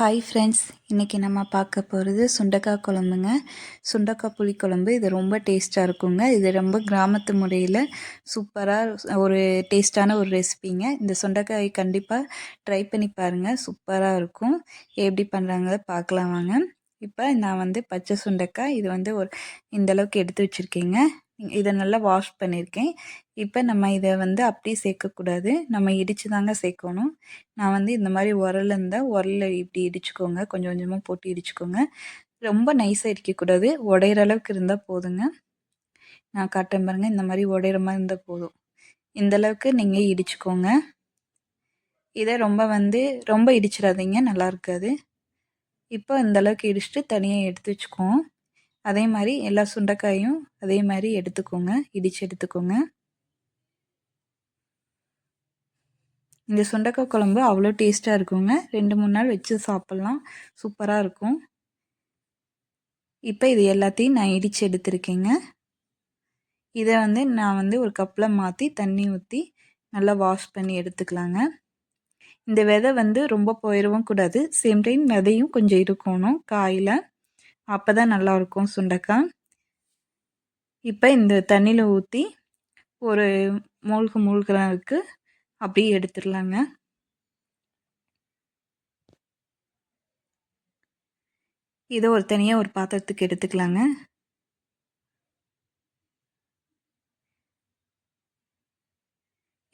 Hi friends இன்றைக்கி நம்ம பார்க்க போகிறது சுண்டக்காய் குழம்புங்க. சுண்டக்காய் புளி குழம்பு இது ரொம்ப டேஸ்ட்டாக இருக்குங்க. இது ரொம்ப கிராமத்து முறையில் சூப்பராக ஒரு டேஸ்ட்டான ஒரு ரெசிபிங்க இந்த சுண்டக்காய் கண்டிப்பாக ட்ரை பண்ணி பாருங்கள் சூப்பராக இருக்கும். எப்படி பண்ணுறாங்க பார்க்கலாம் வாங்க. இப்போ நான் வந்து பச்சை சுண்டக்காய் இது வந்து ஒரு இந்தளவுக்கு எடுத்து வச்சுருக்கேங்க. இதை நல்லா வாஷ் பண்ணியிருக்கேன். இப்போ நம்ம இதை வந்து அப்படியே சேர்க்கக்கூடாது. நம்ம இடித்து தாங்க சேர்க்கணும். நான் வந்து இந்த மாதிரி உரல் இருந்தால் உரலில் இப்படி இடிச்சுக்கோங்க. கொஞ்சம் கொஞ்சமாக போட்டு இடிச்சுக்கோங்க. ரொம்ப நைஸாக இடிக்கக்கூடாது. உடையிற அளவுக்கு இருந்தால் போதுங்க. நான் காட்டேன் பாருங்கள் இந்த மாதிரி உடையிற மாதிரி இருந்தால் போதும். இந்த அளவுக்கு நீங்கள் இடிச்சுக்கோங்க. இதை ரொம்ப வந்து ரொம்ப இடிச்சிடாதீங்க. நல்லா இருக்காது. இப்போ இந்த அளவுக்கு இடிச்சுட்டு தனியாக எடுத்து வச்சுக்குவோம். அதே மாதிரி எல்லா சுண்டைக்காயும் அதே மாதிரி எடுத்துக்கோங்க. இடித்து எடுத்துக்கோங்க. இந்த சுண்டக்காய் குழம்பு அவ்வளோ டேஸ்ட்டாக இருக்குங்க. ரெண்டு மூணு நாள் வச்சு சாப்பிட்லாம். சூப்பராக இருக்கும். இப்போ இது எல்லாத்தையும் நான் இடித்து எடுத்திருக்கேங்க. இதை வந்து நான் வந்து ஒரு கப்பில் மாற்றி தண்ணி ஊற்றி நல்லா வாஷ் பண்ணி எடுத்துக்கலாங்க. இந்த விதை வந்து ரொம்ப போயிடவும் கூடாது. சேம் டைம் விதையும் கொஞ்சம் இருக்கணும் காயில். அப்போ தான் நல்லாயிருக்கும் சுண்டக்காய் இப்போ இந்த தண்ணியில் ஊற்றி ஒரு மூழ்கு மூழ்கிறதுக்கு அப்படியே எடுத்துடலாங்க. இதை ஒரு தனியாக ஒரு பாத்திரத்துக்கு எடுத்துக்கலாங்க.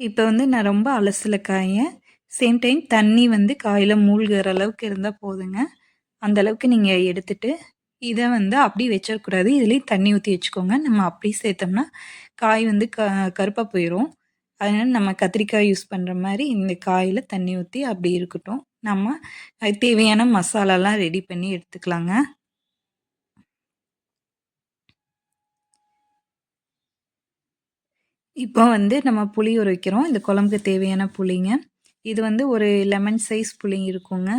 இப்போ வந்து நான் ரொம்ப அலசல காய சேம் டைம் தண்ணி வந்து காயில் மூழ்கிற அளவுக்கு இருந்தால் போதுங்க. அந்த அளவுக்கு நீங்கள் எடுத்துட்டு இதை வந்து அப்படி வச்சிடக்கூடாது இதுலேயும் தண்ணி ஊற்றி வச்சுக்கோங்க. நம்ம அப்படி சேர்த்தோம்னா காய் வந்து க கருப்பாக போயிடும் அதனால் நம்ம கத்திரிக்காய் யூஸ் பண்ணுற மாதிரி இந்த காயில் தண்ணி ஊற்றி அப்படி இருக்கட்டும். நம்ம தேவையான மசாலாலாம் ரெடி பண்ணி எடுத்துக்கலாங்க. இப்போ வந்து நம்ம புளி ஊற வைக்கிறோம். இந்த குழம்புக்கு தேவையான புளிங்க. இது வந்து ஒரு லெமன் சைஸ் புளி இருக்குங்க.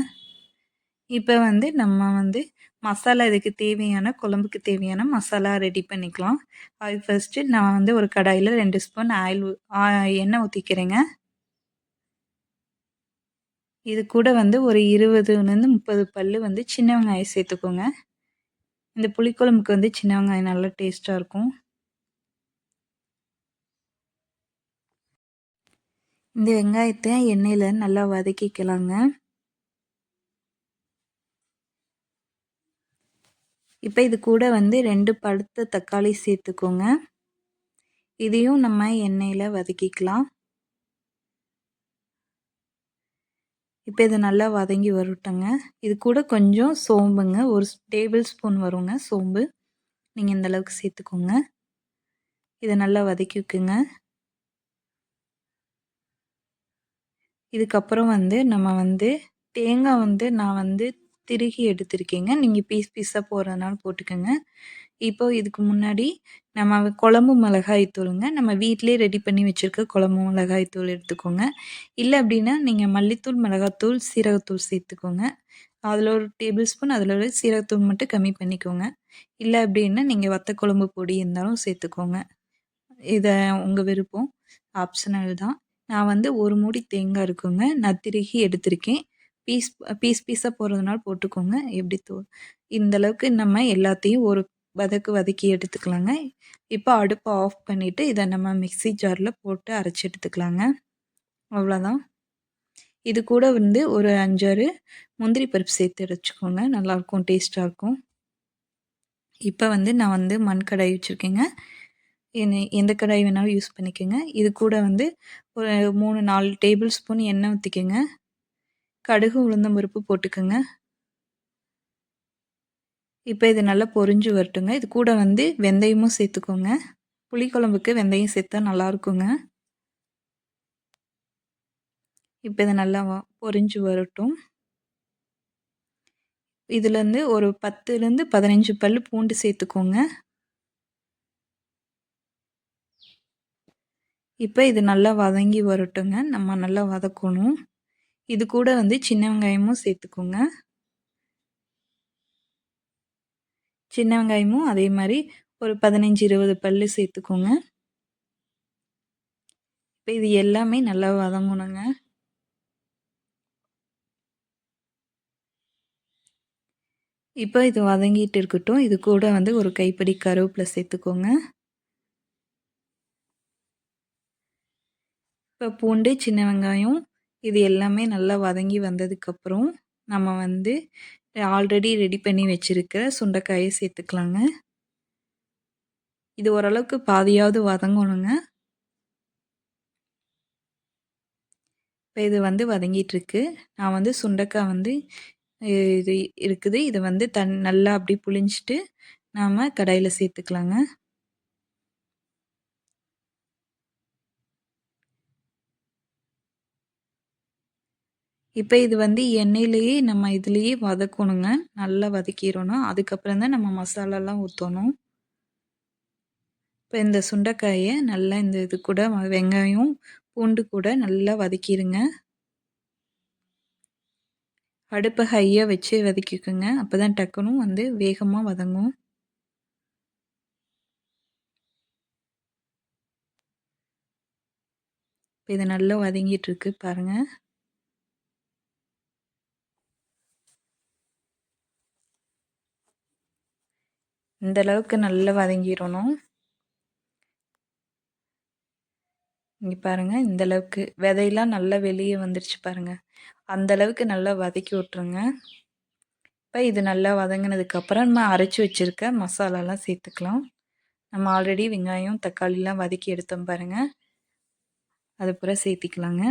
இப்போ வந்து நம்ம வந்து மசாலா இதுக்கு தேவையான குழம்புக்கு தேவையான மசாலா ரெடி பண்ணிக்கலாம். அது ஃபஸ்ட்டு நான் வந்து ஒரு கடாயில் ரெண்டு ஸ்பூன் ஆயில் எண்ணெய் ஊற்றிக்கிறேங்க இது கூட வந்து ஒரு இருபதுலேருந்து முப்பது பல் வந்து சின்ன வெங்காயம் சேர்த்துக்கோங்க. இந்த புளிக்குழம்புக்கு வந்து சின்ன வெங்காயம் நல்லா டேஸ்ட்டாக இருக்கும். இந்த வெங்காயத்தை எண்ணெயில் நல்லா வதக்கிக்கலாங்க. இப்போ இது கூட வந்து ரெண்டு பழுத்த தக்காளி சேர்த்துக்கோங்க. இதையும் நம்ம எண்ணெயில் வதக்கிக்கலாம். இப்போ இது நல்லா வதங்கி வரட்டுங்க. இது கூட கொஞ்சம் சோம்புங்க. ஒரு டேபிள் ஸ்பூன் வருங்க சோம்பு. நீங்கள் இந்த அளவுக்கு சேர்த்துக்கோங்க. இதை நல்லா வதக்கி வைக்குங்க இதுக்கப்புறம் வந்து நம்ம வந்து தேங்காய் வந்து நான் வந்து திருகி எடுத்திருக்கீங்க. நீங்கள் பீஸ் பீஸாக போடுறதுனால போட்டுக்கோங்க. இப்போ இதுக்கு முன்னாடி நம்ம குழம்பு மிளகாய் தூளுங்க. நம்ம வீட்டிலே ரெடி பண்ணி வச்சுருக்க குழம்பு மிளகாய் தூள் எடுத்துக்கோங்க. இல்லை அப்படின்னா நீங்கள் மல்லித்தூள் மிளகாத்தூள் சீரகத்தூள் சேர்த்துக்கோங்க. அதில் ஒரு டேபிள் ஸ்பூன் அதில் ஒரு சீரகத்தூள் மட்டும் கம்மி பண்ணிக்கோங்க. இல்லை அப்படின்னா நீங்கள் வத்த குழம்பு பொடி இருந்தாலும் சேர்த்துக்கோங்க. இதை உங்கள் விருப்பம். ஆப்ஷனல் தான். நான் வந்து ஒரு மூடி தேங்காய் இருக்குங்க. நான் திருகி எடுத்திருக்கேன். பீஸ் பீஸ் பீஸாக போடுறதுனால போட்டுக்கோங்க. எப்படி தோ இந்தளவுக்கு நம்ம எல்லாத்தையும் ஒரு வதக்கு வதக்கி எடுத்துக்கலாங்க. இப்போ அடுப்பை ஆஃப் பண்ணிவிட்டு இதை நம்ம மிக்சி ஜாரில் போட்டு அரைச்சி எடுத்துக்கலாங்க. அவ்வளோதான். இது கூட வந்து ஒரு அஞ்சாறு முந்திரி பருப்பு சேர்த்து அரைச்சிக்கோங்க. நல்லாயிருக்கும் டேஸ்ட்டாக இருக்கும். இப்போ வந்து நான் வந்து மண் கடாய் வச்சுருக்கேங்க. என்ன எந்த கடாய் வேணாலும் யூஸ் பண்ணிக்கோங்க. இது கூட வந்து ஒரு மூணு நாலு டேபிள் ஸ்பூன் எண்ணெய் ஊற்றிக்கோங்க கடுகு உளுந்தம் பருப்பு போட்டுக்கோங்க. இப்போ இது நல்லா பொரிஞ்சு வரட்டுங்க. இது கூட வந்து வெந்தயமும் சேர்த்துக்கோங்க. புளிக்குழம்புக்கு வெந்தயம் சேர்த்தா நல்லாயிருக்குங்க இப்போ இதை நல்லா பொரிஞ்சு வரட்டும். இதுலேருந்து ஒரு பத்துலேருந்து பதினஞ்சு பல் பூண்டு சேர்த்துக்கோங்க. இப்போ இது நல்லா வதங்கி வரட்டுங்க. நம்ம நல்லா வதக்கணும். இது கூட வந்து சின்ன வெங்காயமும் சேர்த்துக்கோங்க. சின்ன வெங்காயமும் அதே மாதிரி ஒரு பதினஞ்சு இருபது பல் சேர்த்துக்கோங்க. இப்போ இது எல்லாமே நல்லா வதங்கணுங்க. இப்போ இது வதங்கிட்டு இருக்கட்டும். இது கூட வந்து ஒரு கைப்பிடி கருவேப்பிலை சேர்த்துக்கோங்க. இப்போ பூண்டு சின்ன வெங்காயம் இது எல்லாமே நல்லா வதங்கி வந்ததுக்கப்புறம் நம்ம வந்து ஆல்ரெடி ரெடி பண்ணி வச்சுருக்கிற சுண்டைக்காயை சேர்த்துக்கலாங்க. இது ஓரளவுக்கு பாதியாவது வதங்கணுங்க. இப்போ இது வந்து வதங்கிட்டுருக்கு நான் வந்து சுண்டைக்காய் வந்து இது இருக்குது. இதை வந்து தன் நல்லா அப்படி புளிஞ்சிட்டு நாம் கடாயில் சேர்த்துக்கலாங்க. இப்போ இது வந்து எண்ணெயிலேயே நம்ம இதுலேயே வதக்கணுங்க. நல்லா வதக்கிடணும். அதுக்கப்புறம் தான் நம்ம மசாலாலாம் ஊற்றணும் இப்போ இந்த சுண்டைக்காயை நல்லா இந்த இது கூட வெங்காயம் பூண்டு கூட நல்லா வதக்கிடுங்க. அடுப்பை ஹையாக வச்சு வதக்கிக்கோங்க. அப்போ தான் டக்குனும் வந்து வேகமாக வதங்கும். இப்போ இது நல்லா வதங்கிட்டுருக்கு பாருங்கள் இந்த அளவுக்கு நல்லா வதங்கிடணும். இங்கே பாருங்கள் இந்த அளவுக்கு விதையெல்லாம் நல்லா வெளியே வந்துருச்சு பாருங்கள் அந்த அளவுக்கு நல்லா வதக்கி விட்ருங்க இப்போ இது நல்லா வதங்கினதுக்கப்புறம் நம்ம அரைச்சி வச்சுருக்க மசாலாலாம் சேர்த்துக்கலாம். நம்ம ஆல்ரெடி வெங்காயம் தக்காளிலாம் வதக்கி எடுத்தோம் பாருங்கள் அது பூரா சேர்த்திக்கலாங்க.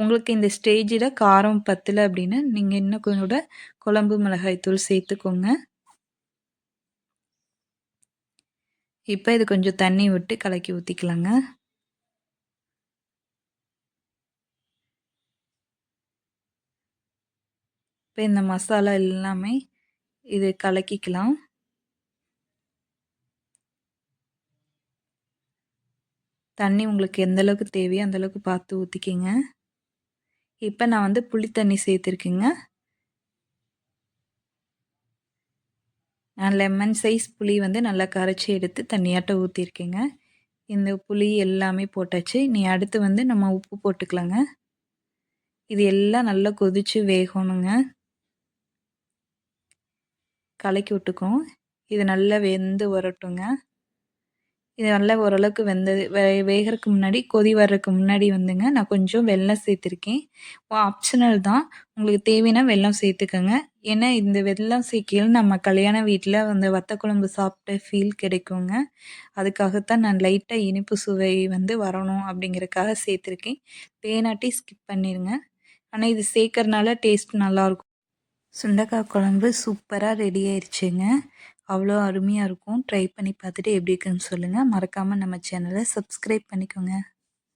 உங்களுக்கு இந்த ஸ்டேஜில் காரம் பத்தலை அப்படின்னா நீங்கள் இன்னும் கொஞ்சம் கூட குழம்பு மிளகாய் தூள் சேர்த்துக்கோங்க. இப்போ இது கொஞ்சம் தண்ணி விட்டு கலக்கி ஊற்றிக்கலாங்க இப்போ இந்த மசாலா எல்லாமே இது கலக்கிக்கலாம். தண்ணி உங்களுக்கு எந்த அளவுக்கு தேவையோ அந்தளவுக்கு பார்த்து ஊற்றிக்கிங்க இப்போ நான் வந்து புளி தண்ணி சேர்த்துருக்கேங்க. நான் லெமன் சைஸ் புளி வந்து நல்லா கரைச்சி எடுத்து தண்ணியாட்ட ஊற்றிருக்கேங்க இந்த புளி எல்லாமே போட்டாச்சு. நீ அடுத்து வந்து நம்ம உப்பு போட்டுக்கலாங்க. இது எல்லாம் நல்லா கொதித்து வேகணுங்க. கலக்கி விட்டுக்கும் இது நல்லா வெந்து வரட்டுங்க. இது நல்லா ஓரளவுக்கு வெந்தது வே வேகிறதுக்கு முன்னாடி கொதி வர்றதுக்கு முன்னாடி வந்துங்க. நான் கொஞ்சம் வெல்லம் சேர்த்துருக்கேன். ஆப்ஷனல் தான். உங்களுக்கு தேவைன்னா வெல்லம் சேர்த்துக்கோங்க. ஏன்னா இந்த வெல்லம் சேர்க்கையில் நம்ம கல்யாண வீட்டில் அந்த வத்த குழம்பு சாப்பிட்ட ஃபீல் கிடைக்குங்க. அதுக்காகத்தான் நான் லைட்டாக இனிப்பு சுவை வந்து வரணும் அப்படிங்கிறக்காக சேர்த்துருக்கேன். தேனாட்டி ஸ்கிப் பண்ணிடுங்க ஆனால் இது சேர்க்கறனால டேஸ்ட் நல்லாயிருக்கும். சுண்டக்காய் குழம்பு சூப்பராக ரெடி ஆயிடுச்சுங்க அவ்வளோ அருமையாக இருக்கும். ட்ரை பண்ணி பார்த்துட்டு எப்படி இருக்குன்னு சொல்லுங்கள் மறக்காமல் நம்ம சேனலை சப்ஸ்கிரைப் பண்ணிக்கோங்க.